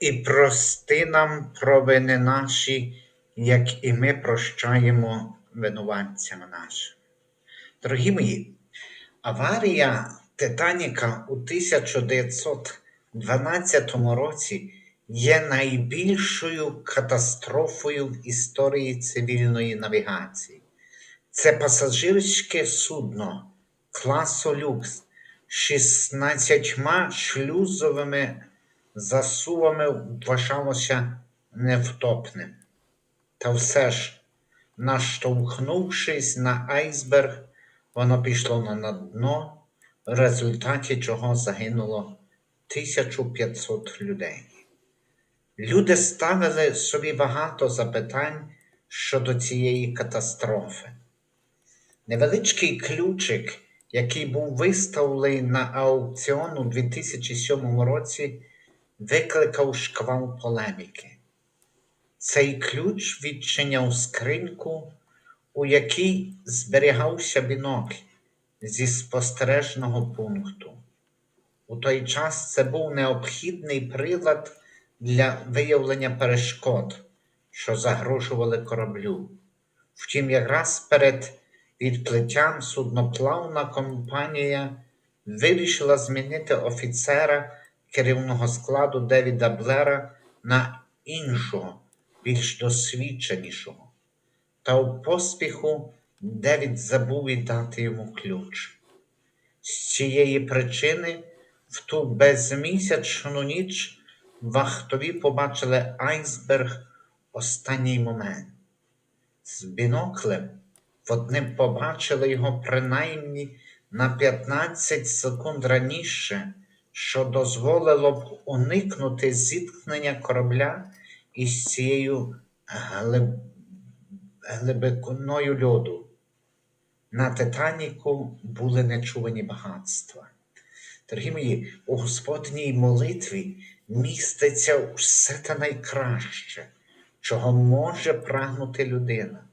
і прости нам провини наші, як і ми прощаємо винуватцям нашим. Дорогі мої, аварія Титаніка у 1912 році є найбільшою катастрофою в історії цивільної навігації. Це пасажирське судно класу люкс 16 шлюзовими засувами вважалося невтопним. Та все ж, наштовхнувшись на айсберг, воно пішло на дно, в результаті чого загинуло 1500 людей. Люди ставили собі багато запитань щодо цієї катастрофи. Невеличкий ключик, який був виставлений на аукціон у 2007 році, викликав шквал полеміки. Цей ключ відчиняв скриньку, у якій зберігався бінокль зі спостережного пункту. У той час це був необхідний прилад для виявлення перешкод, що загрожували кораблю. Втім, якраз перед відплиттям судноплавна компанія вирішила змінити офіцера керівного складу Девіда Блера на іншого, більш досвідченішого. Та у поспіху Девід забув віддати йому ключ. З цієї причини в ту безмісячну ніч вахтові побачили айсберг останній момент. З біноклем вони побачили його принаймні на 15 секунд раніше, що дозволило б уникнути зіткнення корабля із цією глиб... глибиною льоду. На Титаніку були нечувані багатства. Дорогі мої, у Господній молитві міститься все те найкраще, чого може прагнути людина.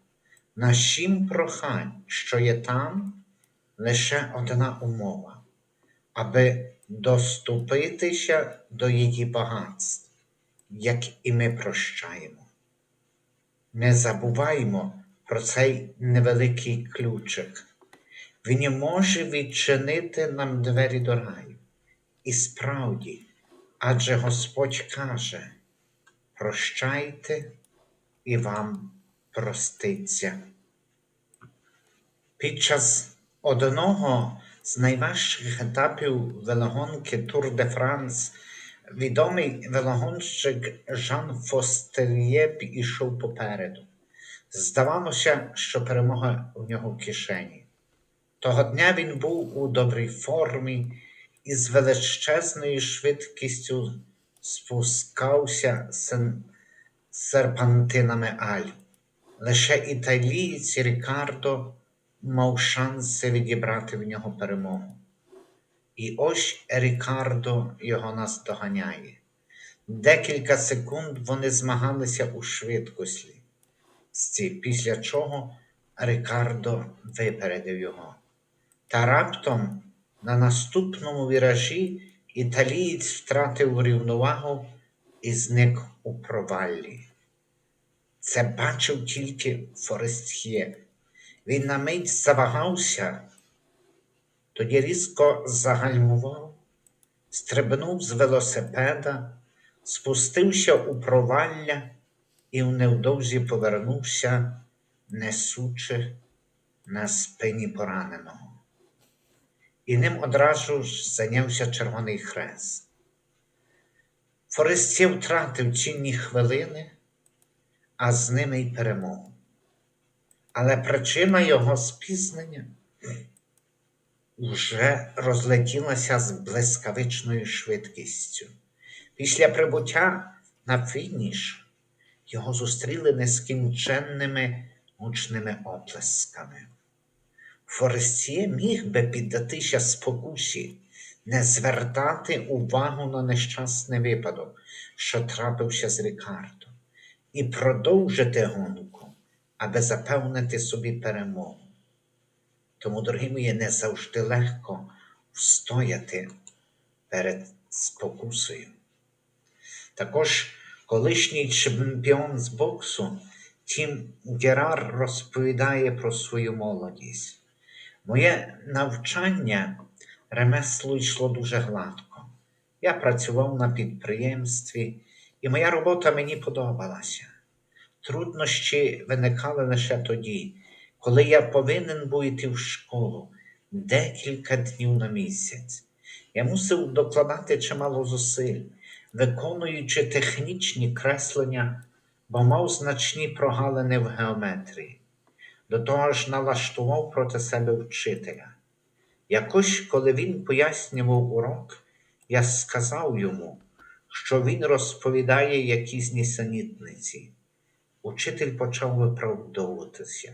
На сім прохань, що є там, лише одна умова, аби доступитися до її багатств, як і ми прощаємо. Не забуваймо про цей невеликий ключик. Він може відчинити нам двері до раю. І справді, адже Господь каже: прощайте і вам проститься. Під час одного з найважчих етапів велогонки Тур де Франс відомий велогонщик Жан Фостер'є пішов попереду. Здавалося, що перемога в нього в кишені. Того дня він був у добрій формі і з величезною швидкістю спускався серпантинами Аль. Лише італієць Рікардо мав шанси відібрати в нього перемогу. І ось Рікардо його наздоганяє. Декілька секунд вони змагалися у швидкості, після чого Рікардо випередив його. Та раптом на наступному віражі італієць втратив рівновагу і зник у проваллі. Це бачив тільки Форестхє. Він на мить завагався, тоді різко загальмував, стрибнув з велосипеда, спустився у провалля і невдовзі повернувся, несучи на спині пораненого. І ним одразу ж зайнявся Червоний Хрест. Форестє втратив цінні хвилини, а з ними й перемогу. Але причина його спізнення вже розлетілася з блискавичною швидкістю. Після прибуття на фініш його зустріли нескінченними гучними оплесками. Форестіє міг би піддатися спокусі, не звертати увагу на нещасний випадок, що трапився з Рікардо, і продовжити гонку, аби запевнити собі перемогу. Тому, дорогі мої, не завжди легко встояти перед спокусою. Також колишній чемпіон з боксу Тім Герар розповідає про свою молодість. Моє навчання ремеслу йшло дуже гладко. Я працював на підприємстві, і моя робота мені подобалася. Труднощі виникали лише тоді, коли я повинен був йти в школу декілька днів на місяць. Я мусив докладати чимало зусиль, виконуючи технічні креслення, бо мав значні прогалини в геометрії. До того ж налаштував проти себе вчителя. Якось, коли він пояснював урок, я сказав йому, що він розповідає якісь нісенітниці. Учитель почав виправдовуватися.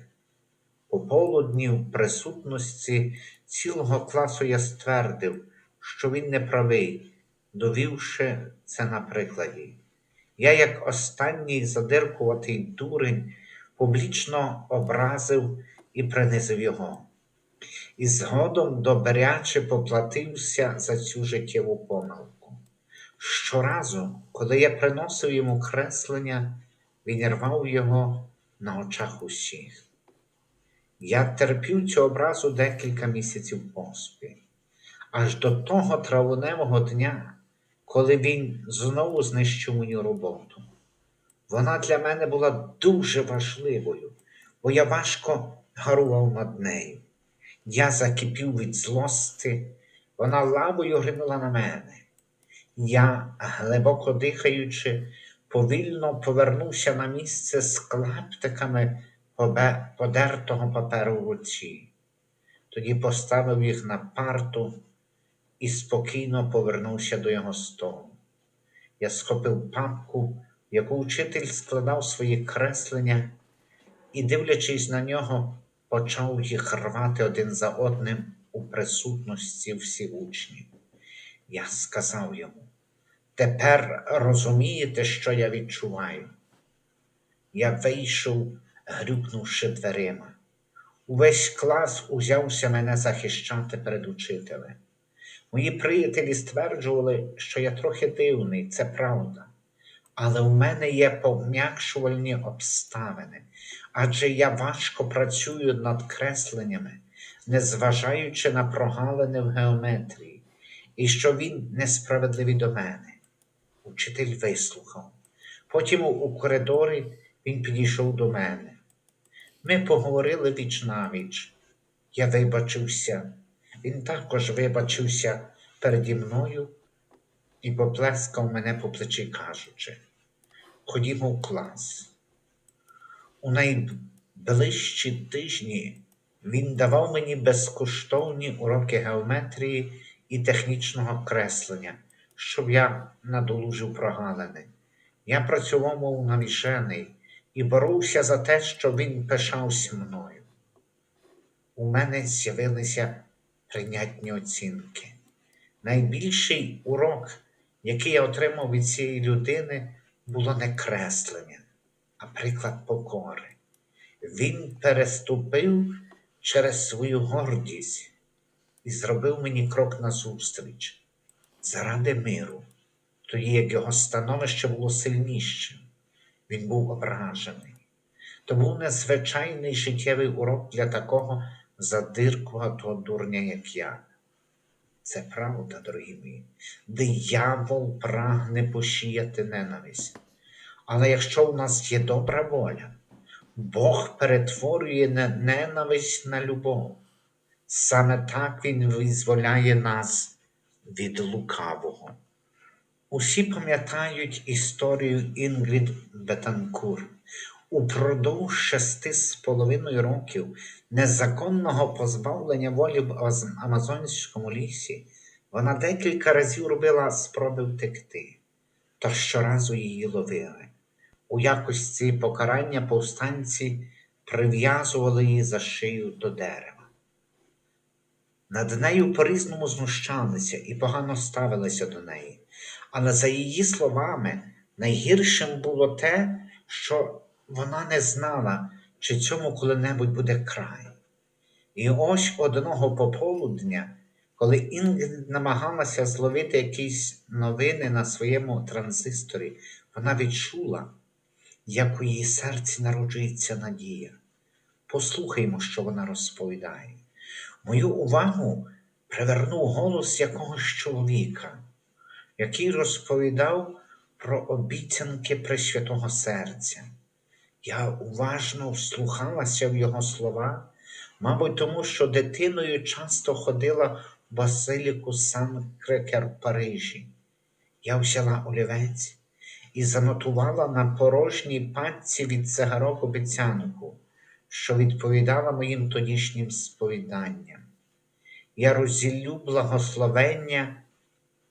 По полудні в присутності цілого класу я ствердив, що він не правий, довівши це на прикладі. Я, як останній задиркуватий дурень, публічно образив і принизив його. І згодом добряче поплатився за цю життєву помилку. Щоразу, коли я приносив йому креслення, він рвав його на очах усіх. Я терпів цю образу декілька місяців поспіль, аж до того травневого дня, коли він знову знищив мою роботу. Вона для мене була дуже важливою, бо я важко гарував над нею. Я закипів від злости, вона лавою гринула на мене. Я, глибоко дихаючи, повільно повернувся на місце з клаптиками подертого паперу в руці. Тоді поставив їх на парту і спокійно повернувся до його столу. Я схопив папку, яку вчитель складав свої креслення, і, дивлячись на нього, почав їх рвати один за одним у присутності всіх учнів. Я сказав йому, тепер розумієте, що я відчуваю? Я вийшов, грюкнувши дверима. Увесь клас узявся мене захищати перед учителем. Мої приятелі стверджували, що я трохи дивний, це правда. Але в мене є пом'якшувальні обставини, адже я важко працюю над кресленнями, незважаючи на прогалини в геометрії, і що він несправедливий до мене. Учитель вислухав. Потім у коридорі він підійшов до мене. Ми поговорили віч навіч. Я вибачився. Він також вибачився переді мною і поплескав мене по плечі, кажучи, ходімо в клас. У найближчі тижні він давав мені безкоштовні уроки геометрії і технічного креслення, щоб я надолужив прогалини. Я працював, мов навіжений, і боровся за те, щоб він пишався мною. У мене з'явилися прийнятні оцінки. Найбільший урок, який я отримав від цієї людини, було не креслення, а приклад покори. Він переступив через свою гордість і зробив мені крок назустріч заради миру, тоді як його становище було сильнішим. Він був ображений. То був незвичайний життєвий урок для такого задиркуватого дурня, як я. Це правда, дорогі мої. Диявол прагне посіяти ненависть. Але якщо у нас є добра воля, Бог перетворює ненависть на любов. Саме так Він визволяє нас від лукавого. Усі пам'ятають історію Інгрід Бетанкур. Упродовж шести з половиною років незаконного позбавлення волі в Амазонському лісі вона декілька разів робила спроби втекти, та щоразу її ловили. У якості покарання повстанці прив'язували її за шию до дерева. Над нею по-різному знущалися і погано ставилися до неї. Але за її словами, найгіршим було те, що вона не знала, чи цьому коли-небудь буде край. І ось одного пополудня, Коли Інгрід намагалася зловити якісь новини на своєму транзисторі, вона відчула, як у її серці народжується надія. Послухаймо, що вона розповідає. Мою увагу привернув голос якогось чоловіка, який розповідав про обіцянки Пресвятого Серця. Я уважно вслухалася в його слова, мабуть, тому що дитиною часто ходила в Басиліку Сан Крекер в Парижі. Я взяла олівець і занотувала на порожній пачці від цигарок обіцянку, що відповідала моїм тодішнім сповіданням. Я розділю благословення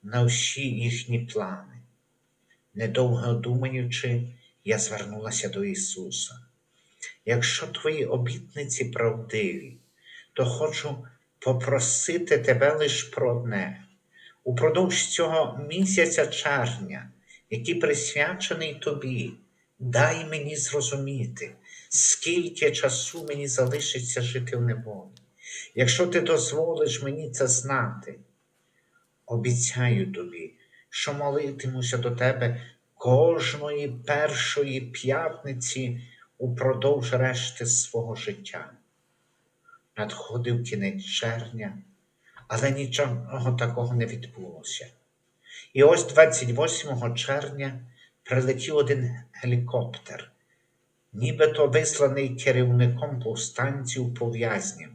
на всі їхні плани. Недовго думаючи, я звернулася до Ісуса. Якщо твої обітниці правдиві, то хочу попросити тебе лише про одне. Упродовж цього місяця червня, який присвячений тобі, дай мені зрозуміти, скільки часу мені залишиться жити в неволі. Якщо ти дозволиш мені це знати, обіцяю тобі, що молитимуся до тебе кожної першої п'ятниці упродовж решти свого життя. Надходив кінець червня, але нічого такого не відбулося. І ось 28 червня прилетів один гелікоптер, нібито висланий керівником повстанців пов'язнів,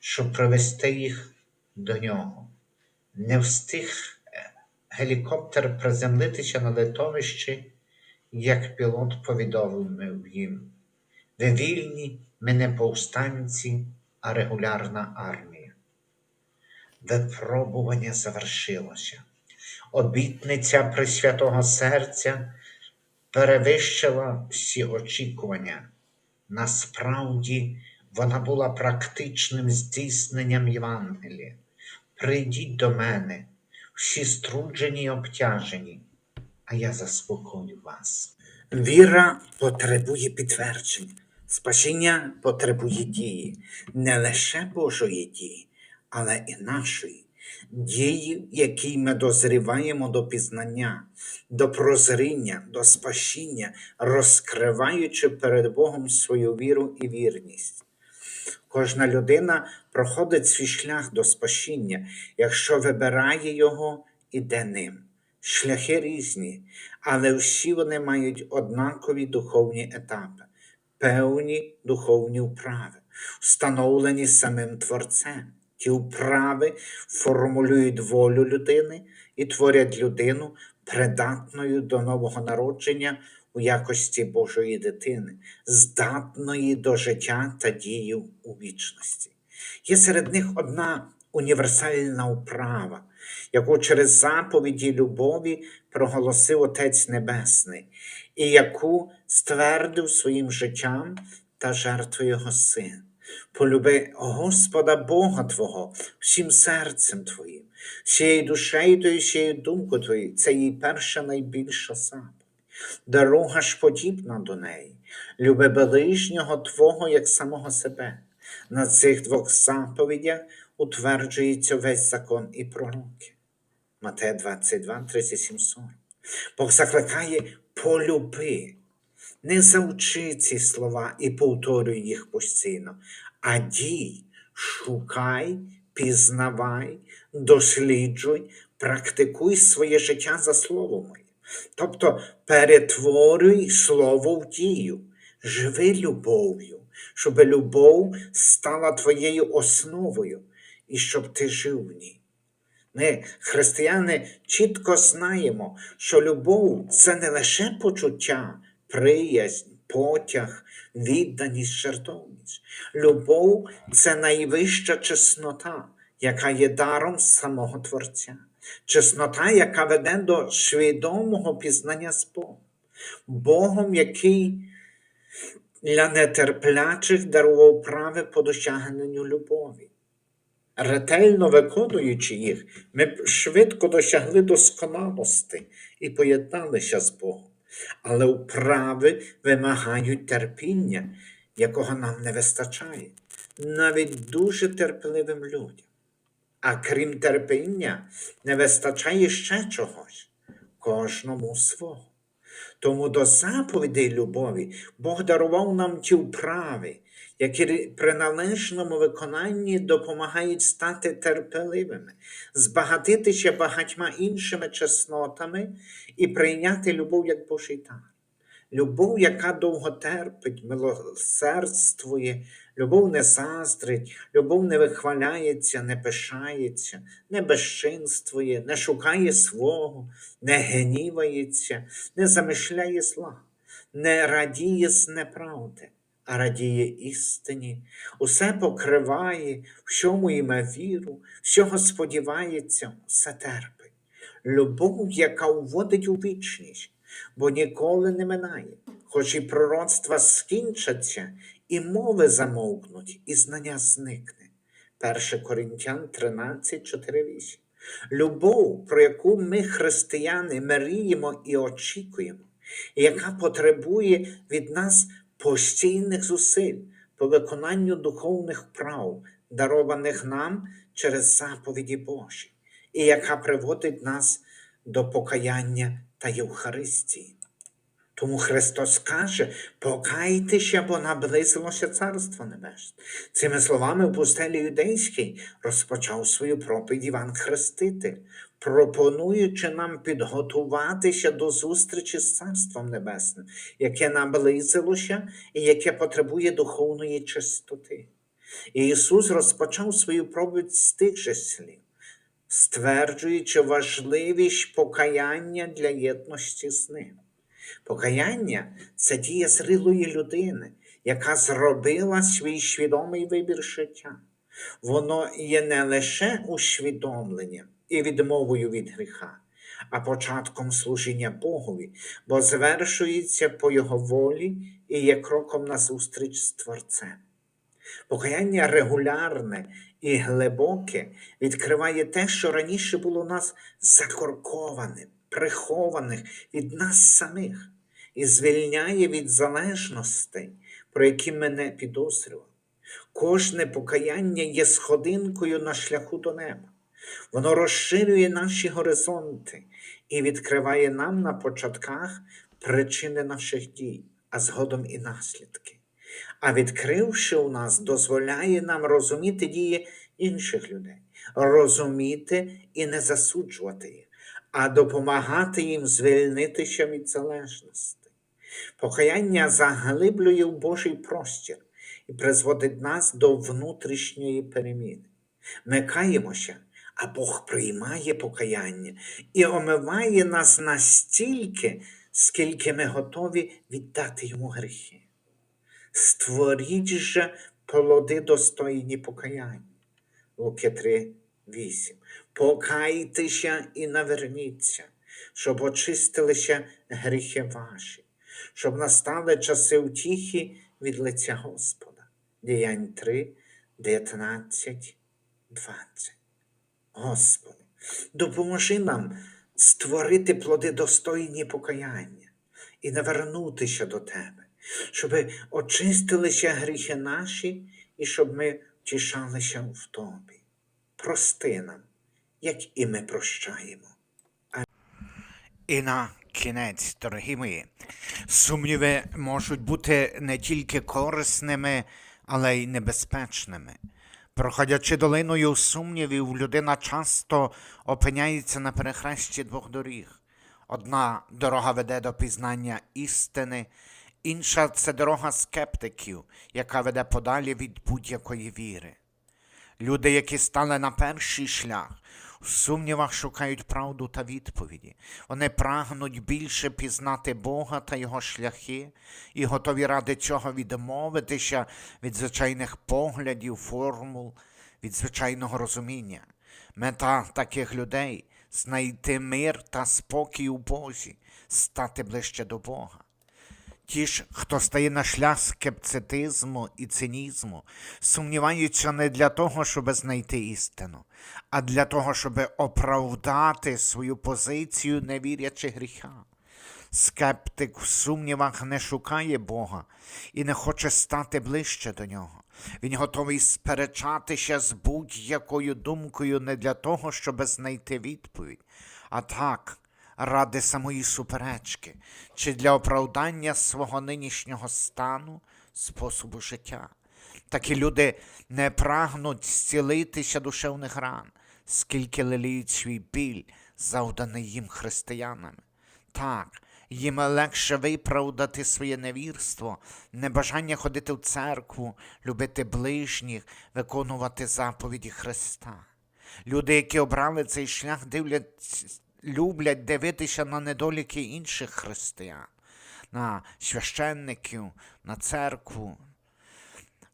щоб привезти їх до нього. Не встиг е, гелікоптер приземлитися на литовищі, як пілот повідомив їм. Ви вільні, ми не повстанці, а регулярна армія. Випробування завершилося. Обітниця Пресвятого Серця перевищила всі очікування. Насправді, вона була практичним здійсненням Євангелія. Прийдіть до мене, всі струджені й обтяжені, а я заспокою вас. Віра потребує підтверджень, спасіння потребує дії, не лише Божої дії, але і нашої. Дії, в якій ми дозріваємо до пізнання, до прозріння, до спасіння, розкриваючи перед Богом свою віру і вірність. Кожна людина проходить свій шлях до спасіння, якщо вибирає його, іде ним. Шляхи різні, але всі вони мають однакові духовні етапи, певні духовні вправи, встановлені самим Творцем. Ті вправи формулюють волю людини і творять людину придатною до нового народження у якості Божої дитини, здатної до життя та дії у вічності. Є серед них одна універсальна вправа, яку через заповіді любові проголосив Отець Небесний, і яку ствердив своїм життям та жертвою Його Син. Полюби Господа Бога Твого всім серцем Твоїм, всією душею Твоєю, всією думкою Твоєю. Це її перша найбільша заповідь. Дорога ж подібна до неї. Люби ближнього Твого як самого себе. На цих двох заповідях утверджується весь закон і пророки. Матея 22, 37, 40. Бог закликає полюби. Не заучи ці слова і повторюй їх постійно, а дій, шукай, пізнавай, досліджуй, практикуй своє життя за словом. Тобто перетворюй слово в дію, живи любов'ю, щоб любов стала твоєю основою і щоб ти жив в ній. Ми, християни, чітко знаємо, що любов це не лише почуття, приязнь, потяг, відданість, жертовність. Любов це найвища чеснота, яка є даром самого Творця, чеснота, яка веде до свідомого пізнання з Богом, Богом, який для нетерплячих дарував прави по досягненню любові. Ретельно виконуючи їх, ми швидко досягли досконалості і поєдналися з Богом. Але вправи вимагають терпіння, якого нам не вистачає, навіть дуже терпеливим людям. А крім терпіння, не вистачає ще чогось кожному свого. Тому до заповідей любові Бог дарував нам ті вправи, які при належному виконанні допомагають стати терпеливими, збагатитися багатьма іншими чеснотами і прийняти любов як Божий дар. Любов, яка довго терпить, милосердствує, любов не заздрить, любов не вихваляється, не пишається, не безчинствує, не шукає свого, не гнівається, не замишляє зла, не радіє з неправди, радіє істині, усе покриває, всьому іме віру, всього сподівається, все терпить. Любов, яка уводить у вічність, бо ніколи не минає, хоч і пророцтва скінчаться, і мови замовкнуть, і знання зникне. 1 Коринтян 13, 4, 8. Любов, про яку ми, християни, мріємо і очікуємо, яка потребує від нас постійних зусиль по виконанню духовних прав, дарованих нам через заповіді Божі, і яка приводить нас до покаяння та Євхаристії. Тому Христос каже: покайтеся, бо наблизилося Царство Небесне. Цими словами в пустелі юдейській розпочав свою проповідь Іван Хреститель, пропонуючи нам підготуватися до зустрічі з Царством Небесним, яке наблизилося і яке потребує духовної чистоти. І Ісус розпочав свою проповідь з тих же слів, стверджуючи важливість покаяння для єдності з ним. Покаяння це дія зрілої людини, яка зробила свій свідомий вибір життя. Воно є не лише усвідомленням і відмовою від гріха, а початком служіння Богові, бо звершується по Його волі і є кроком на зустріч з Творцем. Покаяння регулярне і глибоке відкриває те, що раніше було у нас закоркованим, прихованих від нас самих, і звільняє від залежностей, про які ми не підозрювали. Кожне покаяння є сходинкою на шляху до неба. Воно розширює наші горизонти і відкриває нам на початках причини наших дій, а згодом і наслідки. А відкривши у нас, дозволяє нам розуміти дії інших людей, розуміти і не засуджувати їх, а допомагати їм звільнитися від залежності. Покаяння заглиблює в Божий простір і призводить нас до внутрішньої переміни. Ми каємося, а Бог приймає покаяння і омиває нас настільки, скільки ми готові віддати йому гріхи. Створіть же плоди достойні покаяння. Луки 3, 8. Покайтеся і наверніться, щоб очистилися гріхи ваші, щоб настали часи утіхи від лиця Господа. Діянь 3, 19, 20. Господи, допоможи нам створити плоди достойні покаяння і навернутися до Тебе, щоб очистилися гріхи наші і щоб ми втішалися в Тобі. Прости нам, як і ми прощаємо. І на кінець, дорогі мої, сумніви можуть бути не тільки корисними, але й небезпечними. Проходячи долиною сумнівів, людина часто опиняється на перехресті двох доріг. Одна дорога веде до пізнання істини, інша це дорога скептиків, яка веде подалі від будь-якої віри. Люди, які стали на перший шлях, в сумнівах шукають правду та відповіді. Вони прагнуть більше пізнати Бога та Його шляхи і готові ради цього відмовитися від звичайних поглядів, формул, від звичайного розуміння. Мета таких людей знайти мир та спокій у Бозі, стати ближче до Бога. Ті ж, хто стає на шлях скептицизму і цинізму, сумніваються не для того, щоб знайти істину, а для того, щоб оправдати свою позицію, не вірячи гріха. Скептик в сумнівах не шукає Бога і не хоче стати ближче до нього. Він готовий сперечатися з будь-якою думкою не для того, щоб знайти відповідь, а так, ради самої суперечки чи для оправдання свого нинішнього стану, способу життя. Такі люди не прагнуть зцілитися душевних ран, скільки леліють свій біль, завданий їм християнами. Так, їм легше виправдати своє невірство, небажання ходити в церкву, любити ближніх, виконувати заповіді Христа. Люди, які обрали цей шлях, дивлять, люблять дивитися на недоліки інших християн, на священників, на церкву.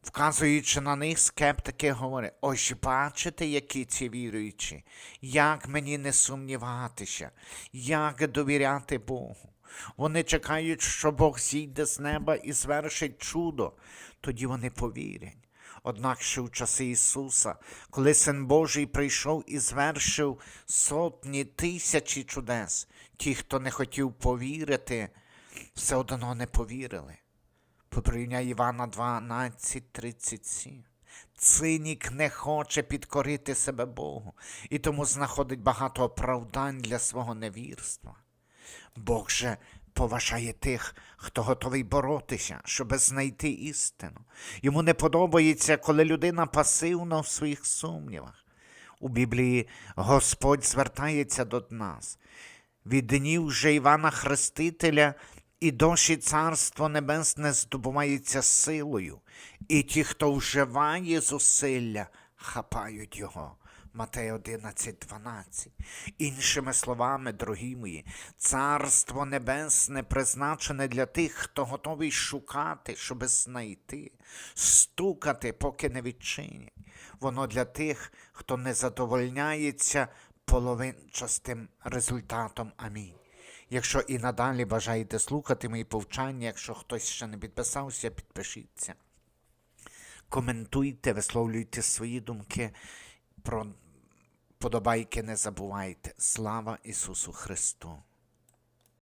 Вказуючи на них, скептики говорять: ось бачите, які ці віруючі, як мені не сумніватися, як довіряти Богу. Вони чекають, що Бог зійде з неба і звершить чудо, тоді вони повірять. Однак ще в часи Ісуса, коли Син Божий прийшов і звершив сотні тисячі чудес, ті, хто не хотів повірити, все одно не повірили. Порівняй Івана 12:37. Цинік не хоче підкорити себе Богу і тому знаходить багато оправдань для свого невірства. Бог же поважає тих, хто готовий боротися, щоб знайти істину. Йому не подобається, коли людина пасивна в своїх сумнівах. У Біблії Господь звертається до нас. Від днів же Івана Хрестителя і досі Царство Небесне здобувається силою, і ті, хто вживає зусилля, хапають його. Матей 11, 12. Іншими словами, дорогі мої, Царство Небесне призначене для тих, хто готовий шукати, щоби знайти, стукати, поки не відчинять. Воно для тих, хто не задовольняється половинчастим результатом. Амінь. Якщо і надалі бажаєте слухати мої повчання, якщо хтось ще не підписався, підпишіться. Коментуйте, висловлюйте свої думки. Про подобайки не забувайте. Слава Ісусу Христу!